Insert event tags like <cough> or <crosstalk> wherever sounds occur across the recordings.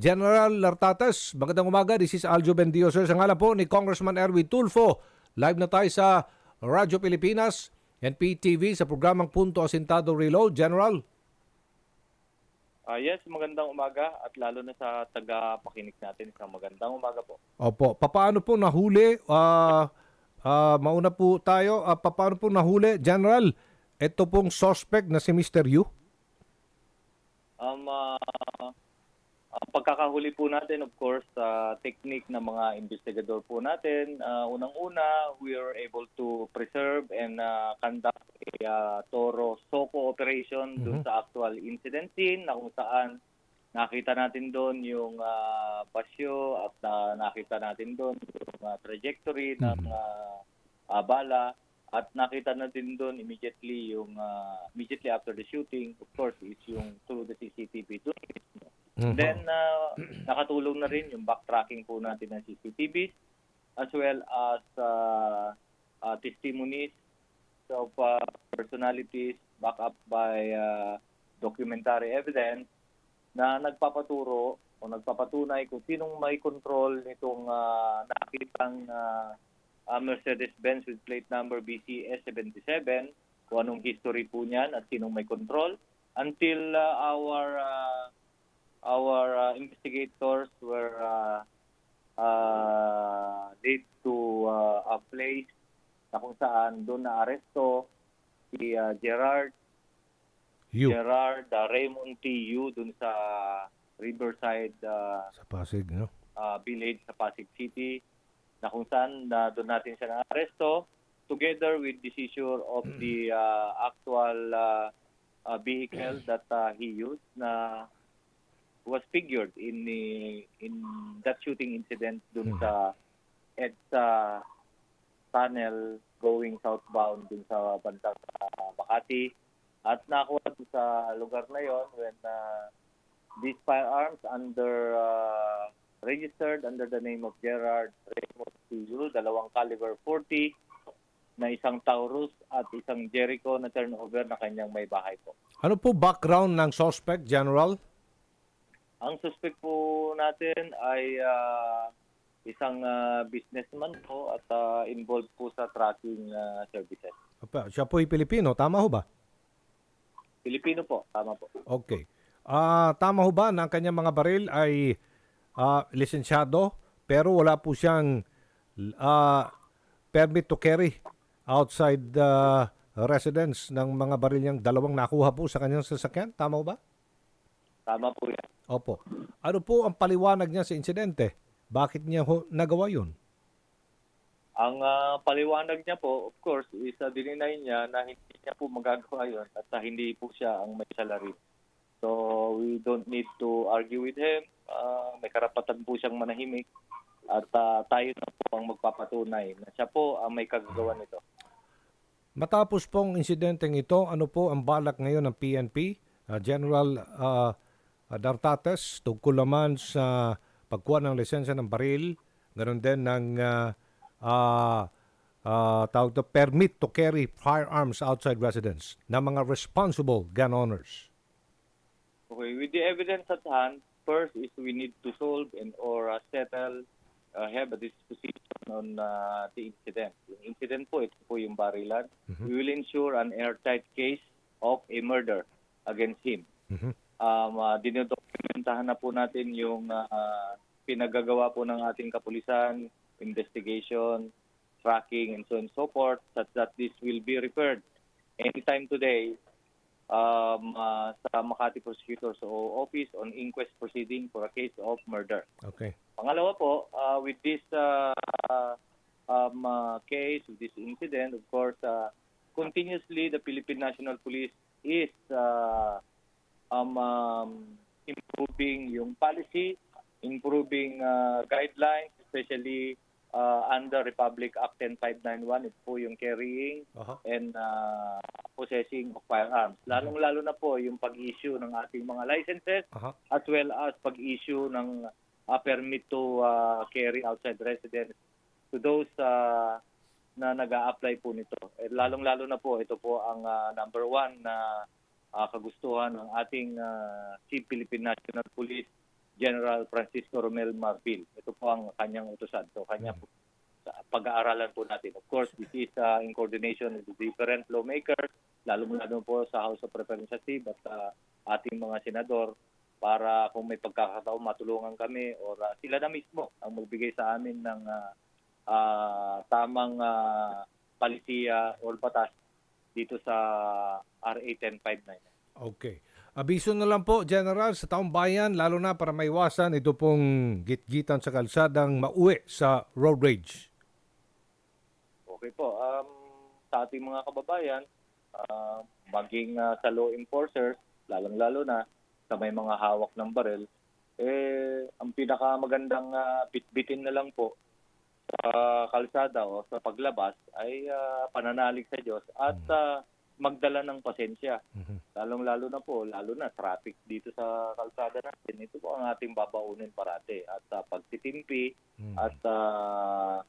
General Lartates, magandang umaga. This is Aljo Bendio, sir. Sa ngalan po ni Congressman Erwin Tulfo, live na tayo sa Radyo Pilipinas, NPTV, sa programang Punto Asintado Reload. General, Ah, yes, magandang umaga at lalo na sa taga-pakinig natin isang magandang umaga po. opo, papaano po nahuli? Ah, ah, mauna po tayo. Ah, papaano po nahuli? General, ito pong suspect na si Mr. Yu? Um, ah, ang pagkakahuli po natin, of course, sa technique ng mga investigador po natin, ah, unang-una, we are able to preserve and ah, conduct a ah, thorough SOCO operation dun sa actual incident scene na kung saan nakita natin doon yung ah, basyo at ah, nakita natin doon yung ah, trajectory ng ah, ah, bala at nakita natin doon immediately yung ah, immediately after the shooting of course is yung through the CCTV doon Then, uh, <clears throat> nakatulong na rin yung backtracking po natin ng CCTV as well as uh, uh, testimonies of uh, personalities backed up by uh, documentary evidence na nagpapaturo o nagpapatunay kung sinong may control nitong uh, nakitang uh, uh, Mercedes-Benz with plate number BCS77, kung anong history po niyan at sinong may control until uh, our uh, our uh, investigators were uh, uh, led to uh, a place na kung saan doon na aresto si uh, Gerard Yu, Gerard uh, Raymond T. Yu doon sa Riverside uh, sa Pasig, no? uh, village sa Pasig City na kung saan na doon natin siya na-aresto together with the seizure of the uh, actual uh, uh, vehicle that uh, he used na was figured in the, in that shooting incident dun sa EDSA tunnel going southbound dun sa bandang uh, Makati at nakuha dun sa lugar na yon when uh, these firearms under uh, registered under the name of Gerard Raymond Tizul, dalawang caliber 40 na isang Taurus at isang Jericho na turnover na kanyang may bahay po. Ano po background ng suspect, General? Ang suspect po natin ay ah, isang ah, businessman po at ah, involved po sa tracking ah, services. Apa, Siya po ay Pilipino, tama ho ba? Pilipino po, tama po. Okay. Ah, tama ho ba na ang kanyang mga baril ay ah, lisensyado pero wala po siyang ah, permit to carry outside the residence ng mga baril niyang dalawang nakuha po sa kanyang sasakyan? Tama ho ba? Tama po yan. Opo. Ano po ang paliwanag niya sa insidente? Bakit niya ho nagawa yun? Ang ah, paliwanag niya po, of course, is uh, dininay niya na hindi niya po magagawa yun at ah, hindi po siya ang may salary. So, we don't need to argue with him. Ah, may karapatan po siyang manahimik at ah, tayo na po ang magpapatunay na siya po ang may kagagawa nito. Matapos pong insidenteng ito, ano po ang balak ngayon ng PNP? Uh, General uh, uh, Dartates, tungkol naman sa pagkuha ng lisensya ng baril, ganoon din ng uh, uh, uh, tawag to, permit to carry firearms outside residence ng mga responsible gun owners. Okay, with the evidence at hand, first is we need to solve and or uh, settle, uh, have a disposition on uh, the incident. Yung incident po, ito po yung barilan. We will ensure an airtight case of a murder against him. Mhm. Um, uh, dinodokumentahan na po natin yung uh, pinagagawa po ng ating kapulisan, investigation, tracking, and so on and so forth, such that this will be referred anytime today um, uh, sa Makati Prosecutor's Office on inquest proceeding for a case of murder. Okay. Pangalawa po, uh, with this uh, um, uh, case, with this incident, of course, uh, continuously the Philippine National Police is uh, um, um, improving yung policy, improving uh, guidelines, especially uh, under Republic Act 10591, ito po yung carrying Aha. and uh, possessing of firearms. Lalong-lalo na po yung pag-issue ng ating mga licenses Aha. as well as pag-issue ng uh, permit to uh, carry outside residence to those uh, na nag apply po nito. Eh, lalong-lalo na po, ito po ang uh, number one na uh, kagustuhan ng ating uh, Chief Philippine National Police General Francisco Romel Marfil. Ito po ang kanyang utusan. So kanya po pag-aaralan po natin. Of course, this is uh, in coordination with the different lawmakers, lalo lalo po sa House of Representatives at uh, ating mga senador para kung may pagkakataon matulungan kami or uh, sila na mismo ang magbigay sa amin ng uh, uh, tamang uh, palisiya or batas dito sa RA 10599. Okay. Abiso na lang po, General, sa taong bayan, lalo na para maiwasan ito pong gitgitan sa kalsadang mauwi sa road rage. Okay po. Um, sa ating mga kababayan, uh, maging uh, sa law enforcers, lalong-lalo na sa may mga hawak ng barel, eh, ang pinakamagandang uh, bitbitin na lang po sa kalsada o sa paglabas ay uh, pananalig sa Diyos at uh, magdala ng pasensya. Mhm. Lalong-lalo na po, lalo na traffic dito sa kalsada natin. Ito po ang ating babaunin parate. At uh, pagtitimpi, Mm. at ah,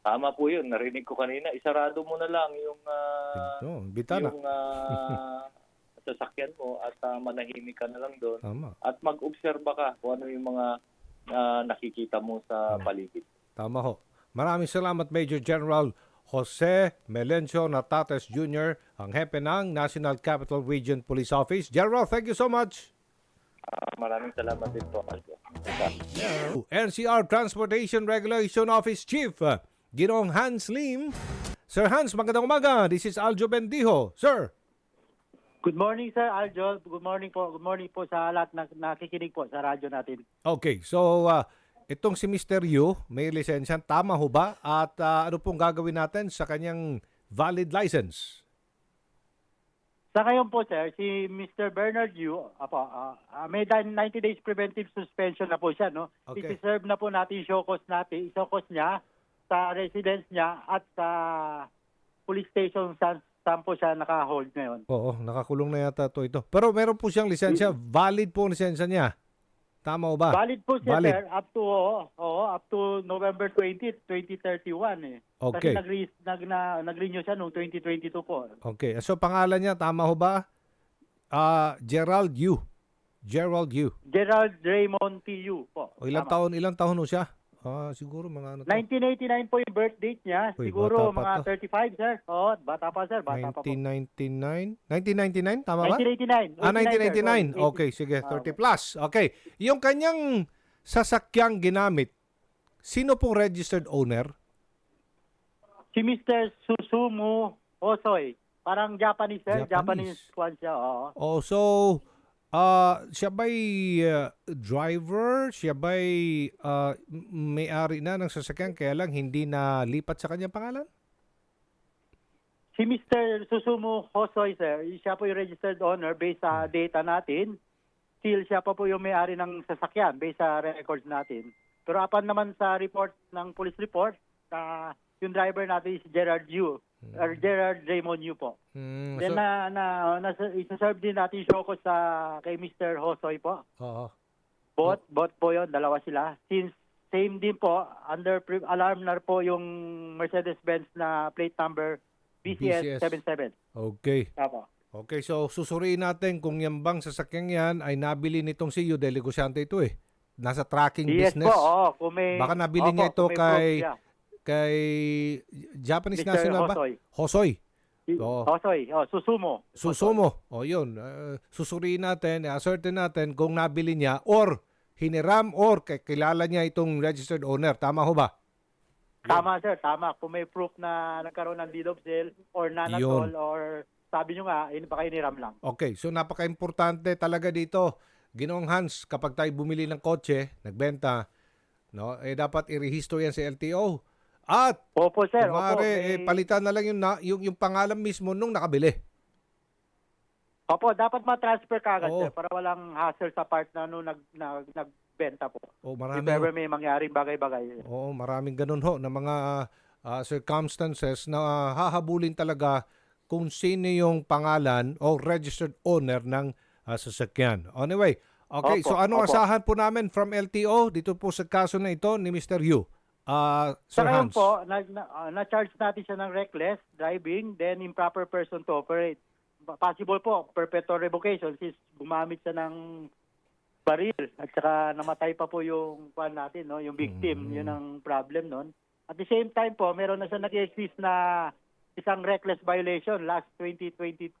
tama po yun, narinig ko kanina, isarado mo na lang yung ah, Ito, bitana. yung ah, <laughs> sasakyan mo at ah, manahimik ka na lang doon. At mag-obserba ka kung ano yung mga ah, nakikita mo sa paligid. Tama ho. Maraming salamat Major General Jose Melencio Natates Jr., ang hepe ng National Capital Region Police Office. General, thank you so much. Ah, maraming salamat din po, Aljo. NCR Transportation Regulation Office Chief, uh, Ginoong Hans Lim. Sir Hans, magandang umaga. This is Aljo Bendijo. Sir. Good morning, Sir Aljo. Good morning po. Good morning po sa lahat na nakikinig po sa radyo natin. Okay, so uh, itong si Mr. Yu, may lisensya, tama ho ba? At uh, ano pong gagawin natin sa kanyang valid license? Sa ngayon po, sir, si Mr. Bernard Yu, apo, ah, ah, may dan- 90 days preventive suspension na po siya, no? Okay. Isi-serve na po natin show cause natin, show cause niya sa residence niya at sa police station saan, saan po siya naka-hold ngayon. Oo, nakakulong na yata to ito. Pero meron po siyang lisensya, valid po ang lisensya niya. Tama ba? Valid po siya, Valid. sir, up to, oo, oo, up to November 20, 2031, eh. Okay. Kasi nag- nag, na, nag-renew siya noong 2022 po. Okay, so pangalan niya, tama ho ba? Ah, Gerald Yu. Gerald Yu. Gerald Raymond T.U. po. O ilang Tama. taon, ilang taon ho siya? Ah, siguro mga ano to. 1989 po yung birth date niya. Uy, Siguro bata pa mga to. 35, sir. Oo, bata pa, sir. Bata pa po. 1999? 1999, tama ba? 1989. Ah, 1999. 89, sir. Okay, sige, Ah, 30 plus. Okay. Yung kanyang sasakyang ginamit, sino pong registered owner? Si Mr. Susumu Osoy. Parang Japanese, sir. Japanese. Japanese, kwan siya, oo. Oh, so ah siya ba'y ah, driver? Siya ba'y ah, m- may-ari na ng sasakyan kaya lang hindi na lipat sa kanyang pangalan? Si Mr. Susumu Hosoy, sir, siya po yung registered owner based sa data natin. Still, siya pa po yung may-ari ng sasakyan based sa records natin. Pero apan naman sa report ng police report, na yung driver natin is Gerard Yu, or Gerard Raymond Yu po. Hmm, Then so- na, na, na isa-serve din natin show ko sa kay Mr. Hosoy po. Oo. Bot, bot po yon dalawa sila. Since same din po, under pre- alarm na po yung Mercedes-Benz na plate number BCS. BCS 77. Okay. Apo. Okay, so susuriin natin kung yan bang sasakyan yan ay nabili nitong si Yu dahil negosyante ito eh. Nasa tracking Yes business. po, oo. Kung may, Baka nabili Opo, niya ito kay proof. Kay Japanese Mr. national ba? Hosoy. Hosoy. Oo. Hosoy, oh, Susumo. Susumo. O yun, uh, susuriin natin, ascertain natin kung nabili niya or hiniram or kilala niya itong registered owner. Tama ho ba? Tama sir, tama. Kung may proof na nagkaroon ng deed of sale or nanatol or sabi nyo nga, in, baka iniram lang. Okay, so napaka-importante talaga dito. Ginoong Hans, kapag tayo bumili ng kotse, nagbenta, no, eh dapat i-rehisto yan sa LTO. At Opo sir, opo. kumare, eh, may- palitan na lang yung, na, yung, yung pangalan mismo nung nakabili. Opo, dapat ma-transfer kagad Oo. sir para walang hassle sa part na nung nag, nag, nagbenta po. O If marami ever may mangyaring bagay-bagay. Oo, maraming ganun ho na mga ah, circumstances na ah, hahabulin talaga kung sino yung pangalan o registered owner ng ah, sasakyan. Anyway, okay, Opo, so anong opo. asahan po namin from LTO dito po sa kaso na ito ni Mr. Yu? Sa Sir ngayon Hans. po, na, na, ah, na-charge natin siya ng reckless driving, then improper person to operate. Possible po, perpetual revocation since gumamit siya ng baril at saka namatay pa po yung kwan natin no yung victim Mm. yun ang problem noon at the same time po meron na siya nag-exist na isang reckless violation last 2023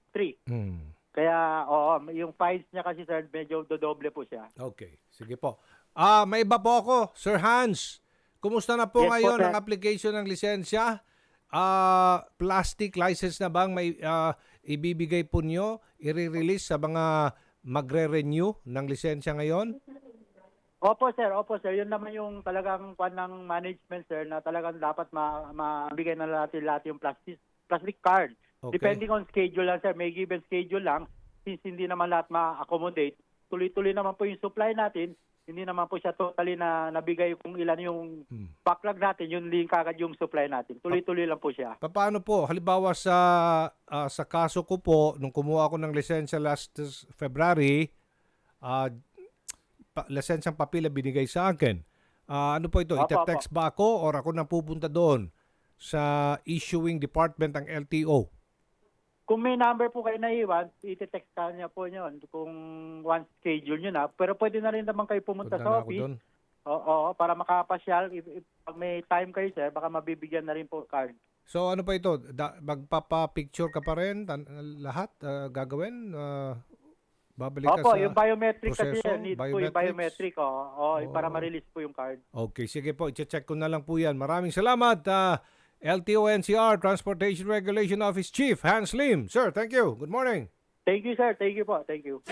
Hmm. kaya oo yung fines niya kasi sir medyo dodoble po siya Okay, sige po. Ah, may iba po ako, Sir Hans. Kumusta na po Yes po, ngayon sir. ang application ng lisensya? Ah, plastic license na bang may ah, ibibigay po nyo, i-release sa mga magre-renew ng lisensya ngayon? Opo sir, opo sir. Yun naman yung talagang kwan ng management sir na talagang dapat ma mabigay na natin lahat yung plastic plastic card. Okay. Depending on schedule lang sir, may given schedule lang since hindi naman lahat ma-accommodate. Tuloy-tuloy naman po yung supply natin. Hindi naman po siya totally na nabigay kung ilan yung Hmm. backlog natin, yun din kagad yung supply natin. Tuloy-tuloy lang po siya. Pa- Paano po? Halimbawa sa ah, sa kaso ko po, nung kumuha ako ng lisensya last February, ah pa, lisensyang papila binigay sa akin. Ah, ano po ito? Ite-text ba ako or ako na pupunta doon sa issuing department ng LTO? Kung may number po kayo naiwan, iti-text ka niya po yun kung once schedule nyo na. Pero pwede na rin naman kayo pumunta Punta na sa ako office. doon. Oo, para makapasyal. If, if, pag may time kayo, sir, baka mabibigyan na rin po card. So ano pa ito? Da, magpapa-picture ka pa rin? Tan- lahat ah, gagawin? Ah, babalik ka Opo, sa... yung biometric kasi, proseso, need po yung biometrics? biometric. Oo, oo, Oo. para ma-release po yung card. Okay, sige po. I-check ko na lang po yan. Maraming salamat. ah, LTO NCR Transportation Regulation Office Chief Hans Lim. Sir, thank you. Good morning. Thank you, sir. Thank you po. Thank you.